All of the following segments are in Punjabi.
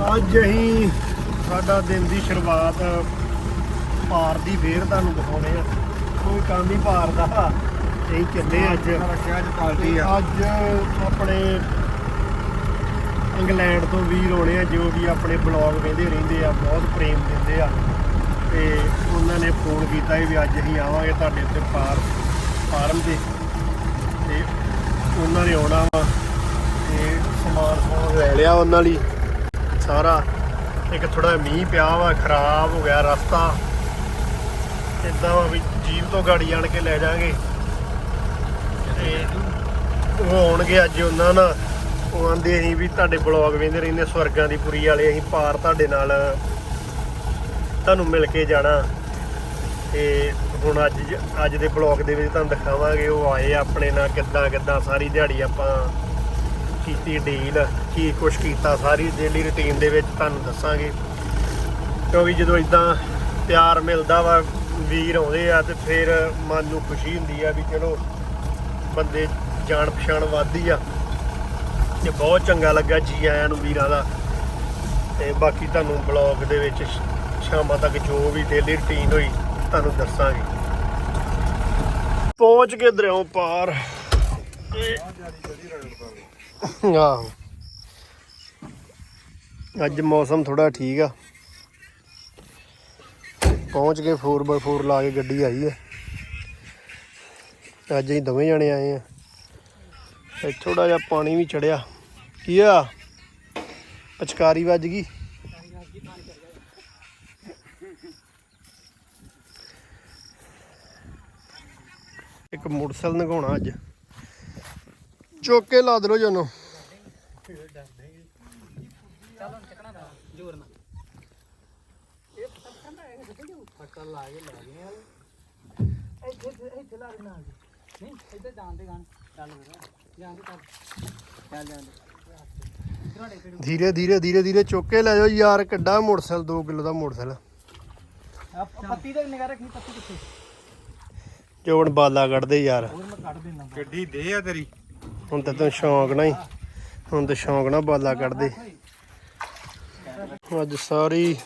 ਅੱਜ ਅਸੀਂ ਸਾਡਾ ਦਿਨ ਦੀ ਸ਼ੁਰੂਆਤ ਪਾਰ ਦੀ ਫੇਰ ਤੁਹਾਨੂੰ ਦਿਖਾਉਣੇ ਆ। ਕੋਈ ਕੰਮ ਨਹੀਂ ਪਾਰ ਦਾ। ਅਸੀਂ ਚੱਲੇ ਅੱਜ। ਰੱਖਿਆ ਅੱਜ ਪਾਰਟੀ ਆ। ਅੱਜ ਆਪਣੇ ਇੰਗਲੈਂਡ ਤੋਂ ਵੀਰ ਆਉਣੇ ਆ ਜੋ ਵੀ ਆਪਣੇ ਬਲੌਗ ਵੇਂਦੇ ਰਹਿੰਦੇ ਆ ਬਹੁਤ ਪ੍ਰੇਮ ਦਿੰਦੇ ਆ। ਤੇ ਉਹਨਾਂ ਨੇ ਫੋਨ ਕੀਤਾ ਵੀ ਅੱਜ ਅਸੀਂ ਆਵਾਂਗੇ ਤੁਹਾਡੇ ਉੱਤੇ ਪਾਰ ਫਾਰਮ ਤੇ ਤੇ ਉਹਨਾਂ ਨੇ ਆਉਣਾ ਵਾ। ਤੇ ਸਮਾਨ ਸਮੂਨ ਲੈ ਲਿਆ ਉਹਨਾਂ ਲਈ। ਸਾਰਾ। ਇੱਕ ਥੋੜਾ ਮੀਂਹ ਪਿਆ ਵਾ, ਖਰਾਬ ਹੋ ਗਿਆ ਰਸਤਾ। ਇਦਾਂ ਵਾ ਵੀ ਜੀਪ ਤੋਂ ਗਾੜੀ ਆਣ ਕੇ ਲੈ ਜਾਾਂਗੇ। ਤੇ ਉਹ ਆਉਣਗੇ ਅੱਜ ਉਹਨਾਂ ਨਾਲ। ਉਹ ਆਂਦੇ ਅਸੀਂ ਵੀ ਤੁਹਾਡੇ ਬਲੌਗ ਵੇਂਦੇ ਰਹਿੰਦੇ, ਸਵਰਗਾਂ ਦੀ ਪੁਰੀ ਵਾਲੇ, ਅਸੀਂ ਪਾਰ ਤੁਹਾਡੇ ਨਾਲ ਤੁਹਾਨੂੰ ਮਿਲ ਕੇ ਜਾਣਾ। ਤੇ ਹੁਣ ਅੱਜ ਅੱਜ ਦੇ ਬਲੌਗ ਦੇ ਵਿੱਚ ਤੁਹਾਨੂੰ ਦਿਖਾਵਾਂਗੇ, ਉਹ ਆਏ ਆਪਣੇ ਨਾਲ ਕਿੱਦਾਂ ਕਿੱਦਾਂ ਸਾਰੀ ਦਿਹਾੜੀ ਆਪਾਂ ਕੀਤੀ ਡੀਲ ਕੀ ਕੁਛ ਕੀਤਾ, ਸਾਰੀ ਡੇਲੀ ਰੁਟੀਨ ਦੇ ਵਿੱਚ ਤੁਹਾਨੂੰ ਦੱਸਾਂਗੇ। ਕਿਉਂਕਿ ਜਦੋਂ ਇਦਾਂ ਪਿਆਰ ਮਿਲਦਾ ਵਾ, ਵੀਰ ਆਉਂਦੇ ਆ ਤੇ ਫਿਰ ਮਨ ਨੂੰ ਖੁਸ਼ੀ ਹੁੰਦੀ ਆ ਵੀ ਚਲੋ ਬੰਦੇ ਜਾਣ ਪਛਾਣ ਵੱਧਦੀ ਆ। ਤੇ ਬਹੁਤ ਚੰਗਾ ਲੱਗਾ ਜੀ ਆਇਆਂ ਨੂੰ, ਵੀਰਾਂ ਦਾ। ਤੇ ਬਾਕੀ ਤੁਹਾਨੂੰ ਬਲੌਗ ਦੇ ਵਿੱਚ ਸ਼ਾਮਾਂ ਤੱਕ ਜੋ ਵੀ ਡੇਲੀ ਰੁਟੀਨ ਹੋਈ, ਤੁਹਾਨੂੰ ਦੱਸਾਂਗੇ। ਪਹੁੰਚ ਕੇ ਦਰਿਆਓਂ ਪਾਰ। ਆਹੋ। ਅੱਜ ਮੌਸਮ ਥੋੜਾ ਠੀਕ ਆ। ਪਹੁੰਚ ਕੇ 4x4 ਲਾ ਕੇ ਗੱਡੀ ਆਈ ਹੈ ਅੱਜ ਅਸੀਂ ਦੋਵੇਂ ਜਣੇ ਆਏ ਆ। ਤੇ ਥੋੜਾ ਜਿਹਾ ਪਾਣੀ ਵੀ ਚੜਿਆ ਕੀ ਆ? ਪਚਕਾਰੀ ਵੱਜ ਗਈ। ਇੱਕ ਮੋਟਰਸਾਈਕਲ ਨਗਾਉਣਾ ਅੱਜ। ਚੁੱਕ ਕੇ ਲਾ ਦਿਓ ਜਨੋ। ਧੀਰੇ ਧੀਰੇ ਧੀਰੇ ਧੀਰੇ ਚੁੱਕ ਕੇ ਲੈ ਜਾਓ ਯਾਰ ਕਿੱਡਾ ਮੋਟਰਸਾਈਕਲ 2 ਕਿਲੋ ਦਾ ਮੋਟਰਸਾਈਕਲ। ਪੱਤੀ ਤੇ ਨਿਗਾਹ ਰੱਖੀ ਪੱਤੀ ਕਿੱਥੇ ਜੋ ਹੁਣ ਬਾਲਾ ਕੱਢਦੇ ਯਾਰ। ਗੱਡੀ ਦੇ ਆ ਤੇਰੀ। ਹੁਣ ਤਾਂ ਤੈਨੂੰ ਸ਼ੌਂਕ ਹੀ। ਹੁਣ ਤਾਂ ਸ਼ੌਂਕ ਨਾ ਬਾਲਾ ਕੱਢਦੇ। ਅੱਜ ਸਾਰੀ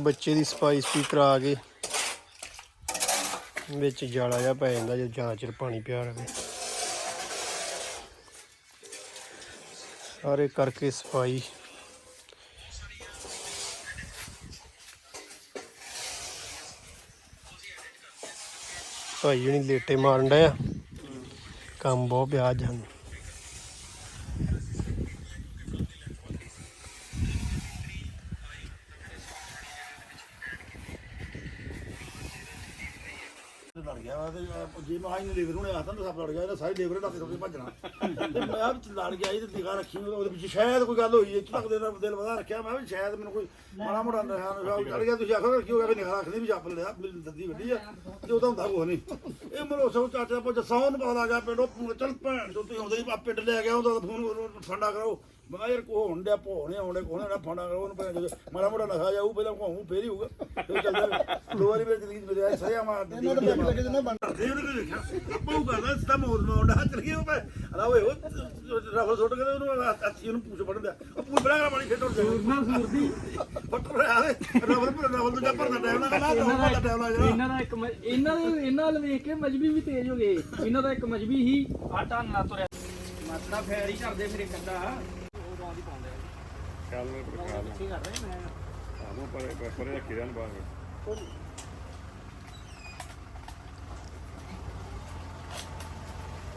ਬੱਚੇ ਦੀ ਸਫ਼ਾਈ ਸਫੂਈ ਕਰਾ ਕੇ ਵਿੱਚ ਜਾਲਾ ਜਿਹਾ ਪੈ ਜਾਂਦਾ ਜੇ ਜਾਂ ਚਿਰ ਪਾਣੀ ਪਿਆ ਰਵੇ। ਸਾਰੇ ਕਰਕੇ ਸਫ਼ਾਈ। ਭਾਈ ਹੁਣੀ ਲੇਟੇ ਮਾਰਨ ਡਿਆ। ਕੰਮ ਬਹੁਤ ਪਿਆ ਅੱਜ ਸਾਨੂੰ ਲੜ ਗਿਆ ਵਾ ਤੇ ਜੇ ਮੈਂ ਆਈ ਲੇਬਰ ਨੂੰ ਆਖਦਾ ਤਾਂ ਸਭ ਲੜ ਗਿਆ, ਇਹਦਾ ਸਾਰੇ ਲੇਬਰ ਢਾਕੇ ਤੋਂ ਭੱਜਣਾ। ਤੇ ਮੈਂ ਵੀ ਲੜ ਗਿਆ ਇਹ ਨਿਗਾਹ ਰੱਖੀ, ਉਹਦੇ ਵਿੱਚ ਸ਼ਾਇਦ ਕੋਈ ਗੱਲ ਹੋਈ ਇੱਥੇ ਤੱਕ ਦੇ ਦਿਲ ਵਧਾ ਰੱਖਿਆ, ਮੈਂ ਵੀ ਸ਼ਾਇਦ ਮੈਨੂੰ ਕੋਈ ਮਾੜਾ ਮੋਟਾ ਨਿਸ਼ਾਨ ਚੜ ਗਿਆ, ਤੁਸੀਂ ਆਖੋ ਕੀ ਹੋ ਗਿਆ ਵੀ ਨਿਗਾਹ ਰੱਖਣੀ ਵੀ ਚੱਪ ਲਿਆ ਮੇਰੀ ਦੱਦੀ ਵੱਡੀ ਆ, ਤੇ ਉਹਦਾ ਹੁੰਦਾ ਕੋਈ ਨਹੀਂ। ਇਹ ਮਰੋ ਸੋ ਚਾਚਾ ਪੁੱਛ ਸੌਂ ਪਤਾ ਲੱਗਾ ਪਿੰਡੋਂ ਚੱਲ ਭੈਣ ਚੋ ਤੁਸੀਂ ਆਉਂਦੇ ਹੀ ਪਿੰਡ ਲੈ ਗਿਆ, ਉਹਦਾ ਫੋਨ ਫੰਡਾ ਕਰੋ। ਮੈਂ ਕਿਹਾ ਯਾਰ ਕੋ ਹੋਣ ਡਿਆ ਭੋਣੇ ਆਉਂਦੇ ਕੋਹਣੇ ਨਾ ਫੰਡਾ ਕਰੋ ਉਹਨੂੰ ਭਾਵੇਂ ਜਦੋਂ ਮਾੜਾ ਨਖਾ ਜਾਊ ਪਹਿਲਾਂ ਘਾਉਂ ਫੇਰ ਹੀ ਹੋਊਗਾ। ਫਿਰ ਚੱਲਦਾ ਦੋ ਵਾਰੀ ਮੇਰੇ ਜ਼ਿੰਦਗੀ ਮੇਰੇ ਆਏ ਸਹਿਆ ਮਾਰ ਦਿੱਤੀ ਇਹਨਾਂ ਦੇ ਲੱਗੇ ਜਿਹਨੇ ਬਣ ਦੇ ਉਹਨੇ ਦੇਖਿਆ ਆਪਾਂ ਉਹ ਕਰਦਾ ਸਿੱਧਾ ਮੋੜ ਮੋੜਾ ਚੱਲ ਗਿਆ ਉਹ ਪੈ ਅਲਾ ਓਏ ਉਹ ਰਫਲ ਸੁੱਟ ਕੇ ਉਹਨੂੰ ਅੱਛੀ ਉਹਨੂੰ ਪੂਛ ਫੜਨ ਦਿਆ। ਉਹ ਪੂਛ ਬੜਾ ਪਾਣੀ ਖੇਤੋਂ ਸੂਰਨਾ ਸੂਰਦੀ। ਫੱਟ ਰਿਹਾ ਰਫਲ ਪਰ ਰਫਲ ਤੋਂ ਭਰਦਾ ਟਾਈਮ ਨਾ ਨਾ ਰਫਲ ਦਾ ਟਾਈਮ ਲੱਗ ਇਹਨਾਂ ਦਾ ਇੱਕ ਇਹਨਾਂ ਦੇ ਇਹਨਾਂ ਵੱਲ ਵੇਖ ਕੇ ਮਜਬੀ ਵੀ ਤੇਜ਼ ਹੋ ਗਏ। ਇਹਨਾਂ ਦਾ ਇੱਕ ਮਜਬੀ ਹੀ ਆਟਾ ਨਾ ਤੁਰਿਆ। ਮਤਨਾ ਫੇਰ ਹੀ ਕਰਦੇ ਫਿਰ ਕੰਦਾ ਉਹ ਰੌਂ ਦੀ ਪਾਉਂਦੇ ਚੱਲ ਕੀ ਕਰ ਰਹੇ ਮੈਂ। ਆਨੂੰ ਪਰ ਪਰੇ ਰੱਖੀ ਰਹਿਣ ਬਾਹਰ।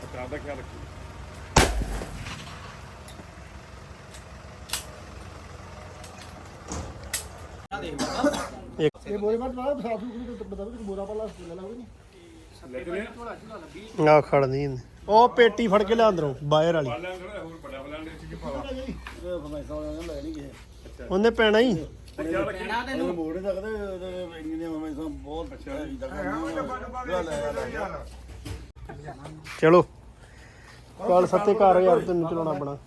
ਅੱਛਾ ਦਾ ਖਿਆਲ ਰੱਖੀ। ਇਹ ਬੋਰੇ ਬਾਅਦ ਬਾਅਦ ਸਾਫ਼ ਸੁਥਰੀ ਤੇ ਬਤਾ ਵੀ ਬੋਰਾ ਪਾਲਾ ਲੈ ਲਾਉਂਗੇ ਨਹੀਂ ਲੈ ਜਨੇ ਆ ਖੜਨੀ ਉਹ ਪੇਟੀ ਫੜ ਕੇ ਲਿਆ ਅੰਦਰੋਂ ਬਾਹਰ ਵਾਲੀ। ਬਾਲਾਂ ਖੜਾ ਹੋਰ ਵੱਡਾ ਬਾਲਾਂ ਦੇ ਵਿੱਚ ਕੀ ਪਾਵਾ ਫਰਮਾਇਸ਼ਾਂ ਉਹਨਾਂ ਨੇ ਲੈ ਨਹੀਂ ਗਏ ਉਹਨੇ ਪੈਣਾ ਹੀ। ਪੈਣਾ ਤੈਨੂੰ। ਇਹ ਮੋੜੇ ਸਕਦੇ ਉਹਦੇ ਇੰਨੀਆਂ ਫਰਮਾਇਸ਼ਾਂ ਬਹੁਤ ਅੱਛਾ ਹੈ ਜਿੱਦਾਂ ਕਰਨਾ ਲੈ ਲੈ ਲੈ ਚਲੋ। ਚੱਲ ਸੱਤੇ ਘਰ ਯਾਰ ਤੈਨੂੰ ਚਲਾਉਣਾ ਬਣਾ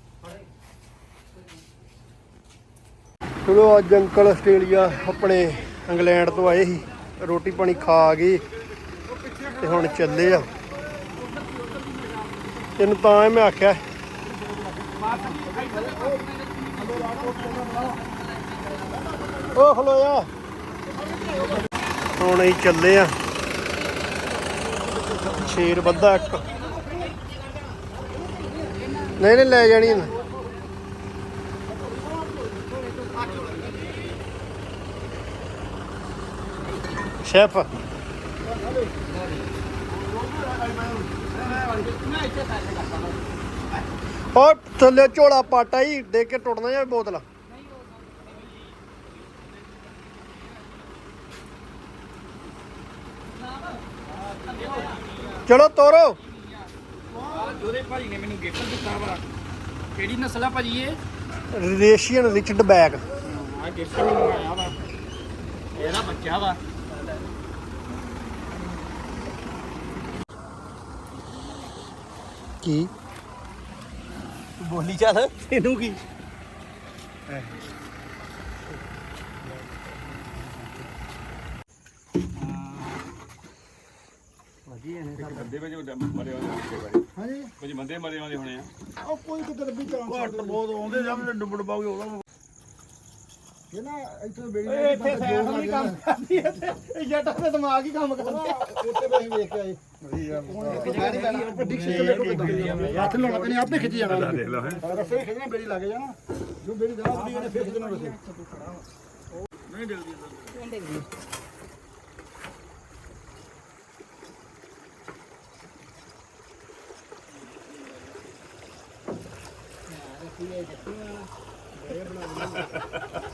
ਚਲੋ ਅੱਜ ਅੰਕਲ ਆਸਟ੍ਰੇਲੀਆ ਆਪਣੇ ਇੰਗਲੈਂਡ ਤੋਂ ਆਏ ਸੀ। ਰੋਟੀ ਪਾਣੀ ਖਾ ਗਏ ਤੇ ਹੁਣ ਚੱਲੇ ਆ। ਤੈਨੂੰ ਤਾਂ ਹੀ ਮੈਂ ਆਖਿਆ ਉਹ ਖਲੋਇਆ ਹੁਣ ਅਸੀਂ ਚੱਲੇ ਆ। ਸ਼ੇਰ ਵੱਧਾ ਇੱਕ। ਨਹੀਂ ਨਹੀਂ, ਲੈ ਜਾਣੀ ਇਹਨੇ। ਸ਼ੈਫ। ਉਹ ਥੱਲੇ ਝੋਲਾ ਪਾਟਾ ਹੀ ਦੇ ਕੇ ਟੁੱਟਣਾ ਜਾਵੇ ਬੋਤਲ? ਚਲੋ ਤੋਰੋ। ਜੋਦੇ ਭਾਜੀ ਨੇ ਮੈਨੂੰ ਗਿਫਟ ਦਿੱਤਾ ਵਾ। ਕਿਹੜੀ ਨਸਲ ਆ ਭਾਜੀ ਇਹ? ਰੇਸ਼ੀਅਨ ਰਿਚਡ ਬੈਗ। ਆ ਗਿਫਟ ਮੈਨੂੰ ਆਇਆ ਵਾ। ਇਹਦਾ ਬੱਚਾ ਵਾ। ਕੀ? ਬੋਲੀ ਚੱਲ ਤੈਨੂੰ ਕੀ? ਵਧੀਆ ਨੇ ਬੰਦੇ ਵਿੱਚ ਮਰੇ ਬਾਰੇ ਹਾਂਜੀ। ਕੁਝ ਬੰਦੇ ਮਰੇ ਵਾਲੇ ਹੋਣੇ ਆ। ਉਹ ਕੋਈ ਕਿਤੇ ਲੱਭੀ ਚਾਂਸ ਬਹੁਤ ਆਉਂਦੇ ਜਾਂ ਡੁੱਬ ਡੁੱਬਾਗੇ ਉਹਦਾ ਇਹ ਨਾ ਇੱਥੇ ਬੇੜੀ ਓਏ ਇੱਥੇ ਸਾਈਕਲ ਨਹੀਂ ਕੰਮ ਕਰਦੀ ਇੱਥੇ। ਜੱਟਾਂ ਦਾ ਦਿਮਾਗ ਹੀ ਕੰਮ ਕਰਦਾ। ਉੱਤੇ ਬੈਠ ਵੇਖ ਕੇ ਆਏ ਹੱਥ ਲਾਉਣਾ ਤੇ ਨਹੀਂ ਆਪੇ ਖਿੱਚ ਜਾਣਾ। ਦੇਖ ਲਓ ਹੈ। ਰਸੇ ਖਿੱਚਣਾ ਬੇੜੀ ਲੱਗ ਜਾਣਾ। ਜੋ ਬੇੜੀ ਜਾਣਾ ਬੜੀ ਉਹਨੇ ਫੇਰ ਖਿੱਚਣਾ ਰਸੇ ਨਹੀਂ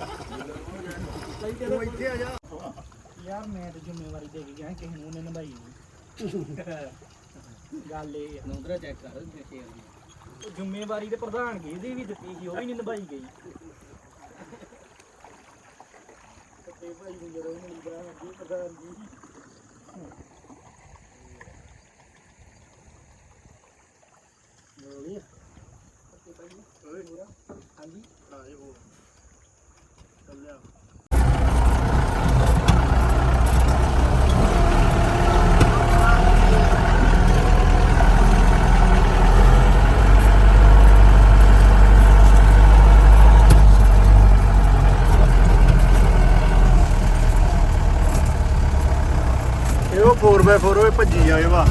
ਜਲਦੀ ਇੱਥੇ ਆ ਜਾ ਯਾਰ ਮੈਂ ਤੇ ਜ਼ਿੰਮੇਵਾਰੀ ਦੇ ਕੇ ਗਿਆ ਕਿਸੇ ਨੂੰ ਉਹਨੇ ਨਿਭਾਈ ਨਹੀਂ ਗੱਲ ਇਹ ਆ। ਨੌਂਦਰਾ ਚੈੱਕ ਕਰ ਦੇਖੇ ਉਹ ਜ਼ਿੰਮੇਵਾਰੀ ਤੇ ਪ੍ਰਧਾਨਗੀ ਇਹਦੀ ਵੀ ਦਿੱਤੀ ਸੀ ਉਹ ਵੀ ਨਹੀਂ ਨਿਭਾਈ ਗਈ। ਤੇ ਭਾਈ ਨੂੰ ਜਦੋਂ ਮਿਲ ਗਿਆ ਜੀ ਪ੍ਰਧਾਨ ਜੀ। ਇਹ ਉਹ 4x4 ਉਹ ਭੱਜੀ ਜਾਵੇ ਵਾ।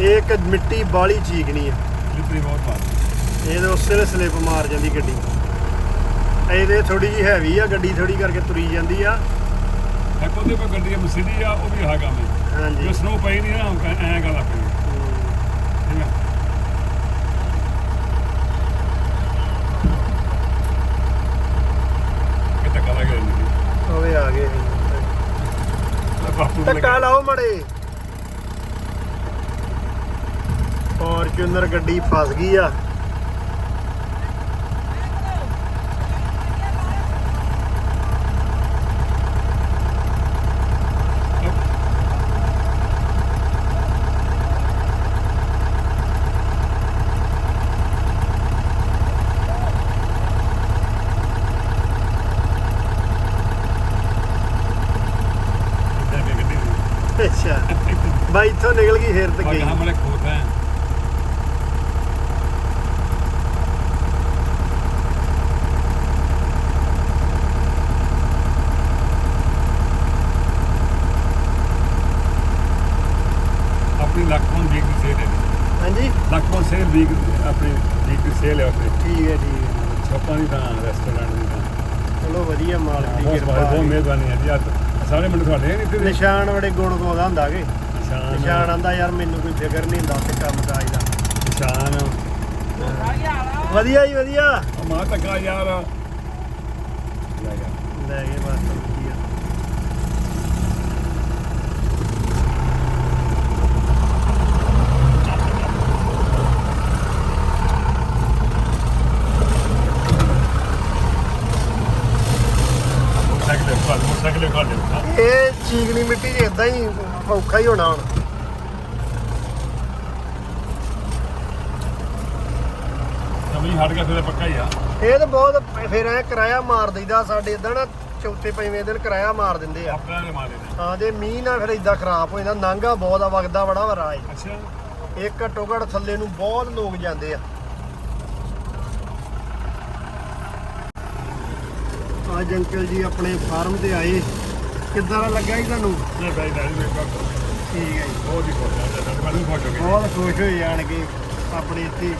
ਇਹ ਇੱਕ ਮਿੱਟੀ ਬਾਲੀ ਚੀਕਣੀ ਆ। ਲਿਪਰੀ ਬਹੁਤ ਮਾਰ ਇਹਦੇ ਉਸੇ ਵੇਲੇ ਸਲਿੱਪ ਮਾਰ ਜਾਂਦੀ ਗੱਡੀ। ਇਹਦੇ ਥੋੜੀ ਜਿਹੀ ਹੈਵੀ ਆ ਗੱਡੀ ਥੋੜੀ ਕਰਕੇ ਤੁਰੀ ਜਾਂਦੀ ਆ। ਇੱਕ ਉਹਦੇ ਕੋਲ ਗੱਡੀ ਮਸੀਡੀ ਆ ਉਹ ਵੀ ਆਹ ਕੰਮ ਹੈ ਹਾਂਜੀ। ਜੋ ਸਨੋ ਪਈ ਨਹੀਂ ਨਾ ਐ ਗੱਲ ਆਪਣੀ ਠੀਕ ਹੈ ਕਿ ਧੱਕਾ ਲੱਗ ਗਿਆ ਨਹੀਂ ਹੋਵੇ ਆ ਗਏ ਬਾਪੂ ਨੂੰ ਧੱਕਾ ਫੋਰਚੂਨਰ ਗੱਡੀ ਫਸ ਗਈ ਆ ਲੱਗ ਗਿਆ ਗੱਡੀ ਦੀ ਅੱਛਾ ਬਾਈ ਇੱਥੋਂ ਨਿਕਲ ਗਈ ਫੇਰ ਤੇ और ਗਈ यहाँ हमारे खोत हैं अपनी लखपन वीक की सेल है ਹਾਂਜੀ लखपन सेल वीक अपनी वीक की सेल है अपनी ਠੀਕ ਹੈ ਠੀਕ ਹੈ ਛੋਪਾਂ ਦੀ ਤਾਂ ਰੈਸਟੋਰੈਂਟ ਦੀ ਤਾਂ ਚਲੋ ਵਧੀਆ ਮਾਲਕ ਦੀ ਬਹੁਤ ਕਿਰਪਾ ਬਹੁਤ ਮਿਹਰਬਾਨੀ ਹੈ ਜੀ ਅੱਜ ਸਾਰੇ ਮੁੰਡੇ ਤੁਹਾਡੇ ਨੇ ਇੱਥੇ ਦੇ ਨਿਸ਼ਾਨ ਬੜੇ ਗੁਣ ਗਾਉਂਦਾ ਹੁੰਦਾ ਕਿ ਨਿਸ਼ਾਨ ਨਿਸ਼ਾਨ ਆਂਦਾ ਯਾਰ ਮੈਨੂੰ ਕੋਈ ਫਿਕਰ ਨਹੀਂ ਹੁੰਦਾ ਤੇ ਕੰਮ ਕਾਜ ਦਾ। ਨਿਸ਼ਾਨ ਵਧੀਆ ਜੀ ਵਧੀਆ। ਮਾਂ ਤੱਕਾ ਯਾਰ। ਲੈ ਗਿਆ ਲੈ ਗਏ ਬਸ ਮੋਟਰਸਾਈਕਲ ਮੋਟਰਸਾਈਕਲ ਇਹ ਚੀਕਣੀ ਮਿੱਟੀ ਇਦਾਂ ਹੀ ਔਖਾ ਹੀ ਹੋਣਾ ਹੁਣ। ਸਮਝ ਹਟ ਗਿਆ ਫਿਰ ਪੱਕਾ ਹੀ ਆ। ਇਹ ਤਾਂ ਬਹੁਤ ਫਿਰ ਐ ਕਿਰਾਇਆ ਮਾਰ ਦਈਦਾ ਸਾਡੇ ਇਦਾਂ ਨਾ ਚੌਥੇ ਪੰਜਵੇਂ ਦਿਨ ਕਿਰਾਇਆ ਮਾਰ ਦਿੰਦੇ ਆ। ਆਪਣਾ ਮਾਰੇ ਨੇ ਹਾਂ ਜੇ ਮੀਂਹ ਨਾਲ ਫਿਰ ਇਦਾਂ ਖਰਾਬ ਹੋ ਜਾਂਦਾ ਨਾਂਗਾ ਬਹੁਤ ਆ ਵਗਦਾ ਬੜਾ ਵਾ ਰਾਜ। ਅੱਛਾ। ਇਹ ਘੱਟੋ ਘੱਟ ਥੱਲੇ ਨੂੰ ਬਹੁਤ ਲੋਕ ਜਾਂਦੇ ਆ। ਅੱਜ ਅੰਕਲ ਜੀ ਆਪਣੇ ਫਾਰਮ ਤੇ ਆਏ। ਕਿੱਦਾਂ ਦਾ ਲੱਗਾ ਜੀ ਤੁਹਾਨੂੰ? ਬਾਈ ਠੀਕ ਹੈ ਜੀ। ਬਹੁਤ ਹੀ ਖੁਸ਼ ਹਾਂ ਖੁਸ਼ ਹੋ ਗਏ। ਬਹੁਤ ਖੁਸ਼ ਹੋਏ ਜਾਣਗੇ ਆਪਣੇ ਇੱਥੇ।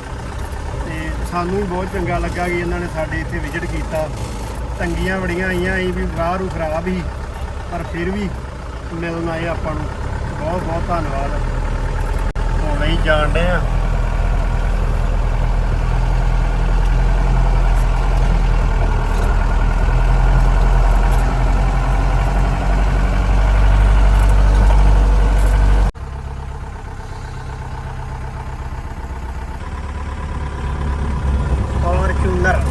ਤੇ ਸਾਨੂੰ ਵੀ ਬਹੁਤ ਚੰਗਾ ਲੱਗਾ ਕਿ ਇਹਨਾਂ ਨੇ ਸਾਡੇ ਇੱਥੇ ਵਿਜ਼ਿਟ ਕੀਤਾ। ਤੰਗੀਆਂ ਬੜੀਆਂ ਆਈਆਂ ਸੀ ਵੀ ਰਾਹ ਰੂ ਖਰਾਬ ਸੀ ਪਰ ਫਿਰ ਵੀ ਮਿਲਣ ਆਏ ਆਪਾਂ ਨੂੰ। ਬਹੁਤ ਬਹੁਤ ਧੰਨਵਾਦ। ਹੁਣ ਅਸੀਂ ਜਾਣਦੇ ਆ ਫੋਰਚੂਨਰ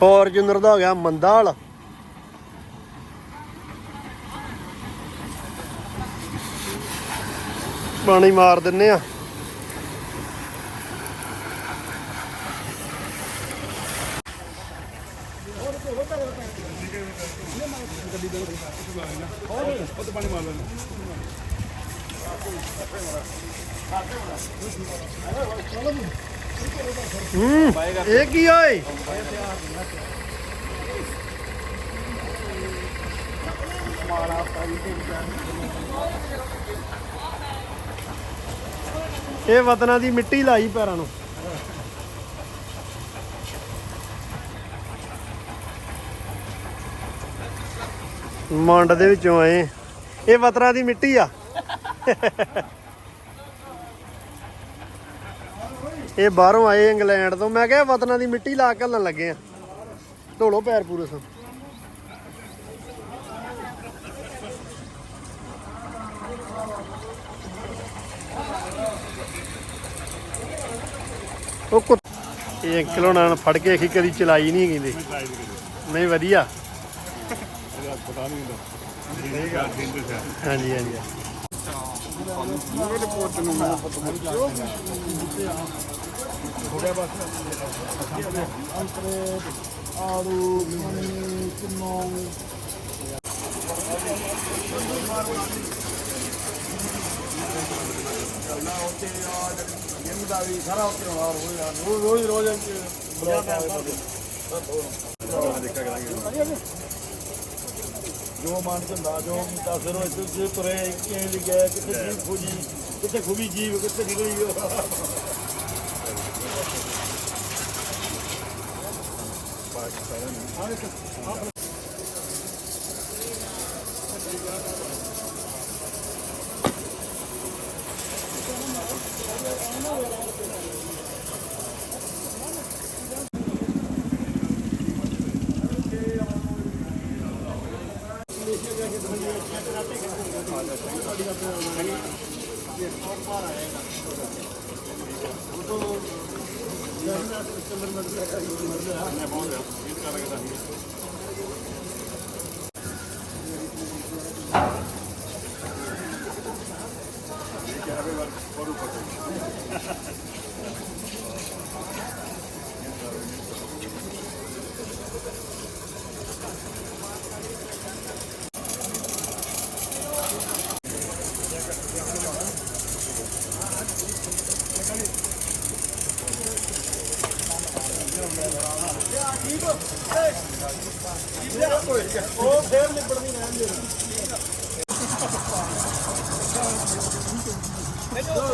ਫੋਰਚੂਨਰ ਦਾ ਹੋ ਗਿਆ ਮੰਦਾਲ। ਪਾਣੀ ਮਾਰ ਦਿੰਨੇ ਆ ਉਹ ਤੇ ਪਾਣੀ ਮਾਰ ਲੈਣਾ ਹੂੰ ਇਹ ਕੀ ਓਏ? ਇਹ ਵਤਨਾਂ ਦੀ ਮਿੱਟੀ ਲਾਈ ਪੈਰਾਂ ਨੂੰ। ਮੰਡ ਦੇ ਵਿੱਚੋਂ ਆਏ। ਇਹ ਵਤਨਾਂ ਦੀ ਮਿੱਟੀ ਆ। ਇਹ ਬਾਹਰੋਂ ਆਏ ਇੰਗਲੈਂਡ ਤੋਂ। ਮੈਂ ਕਿਹਾ ਵਤਨਾਂ ਦੀ ਮਿੱਟੀ ਲਾ ਕੇ ਘੱਲਣ ਲੱਗੇ ਆ। ਧੋਲੋ ਪੈਰ ਪੂਰੇ ਸੋ। ਉਹ ਕੁੱਤ ਇਹ ਅੰਕਲ ਹੋਣਾ ਫੜ ਕੇ ਅਖੀ ਕਦੀ ਚਲਾਈ ਨਹੀਂ ਕਹਿੰਦੇ ਨਹੀਂ, ਵਧੀਆ। ਇਹਦਾ ਪਤਾ ਨਹੀਂ ਹੁੰਦਾ ਇਹ ਗੱਲ ਦਿੰਦੇ ਸੀ ਹਾਂਜੀ ਹਾਂਜੀ ਮੇਰੇ ਪੁੱਤ ਨੂੰ ਮੈਂ ਪਤਾ ਆੜੂ ਮਣੀ ਕਿੰਨੋਂ ਜਿੰਮ ਦਾ ਵੀ ਸਾਰਾ ਉੱਤੇ ਹੋਣਾ ਰੋਜ਼ ਰੋਜ਼ ਰੋਜ਼ ਬਲੌਗ ਜੋ ਮਨ ਚ ਹੁੰਦਾ ਜੋ ਕੀਤਾ ਫਿਰ ਉਹ ਇੱਥੇ ਜੇ ਤੁਰੇ ਕਿਵੇਂ ਲਿਖਿਆ ਕਿੱਥੇ ਜੀਵ ਖੋਜੀ ਕਿੱਥੇ ਖੂਬੀ ਜੀਵ ਕਿੱਥੇ ਨਿਕਲੀ ਉਹ।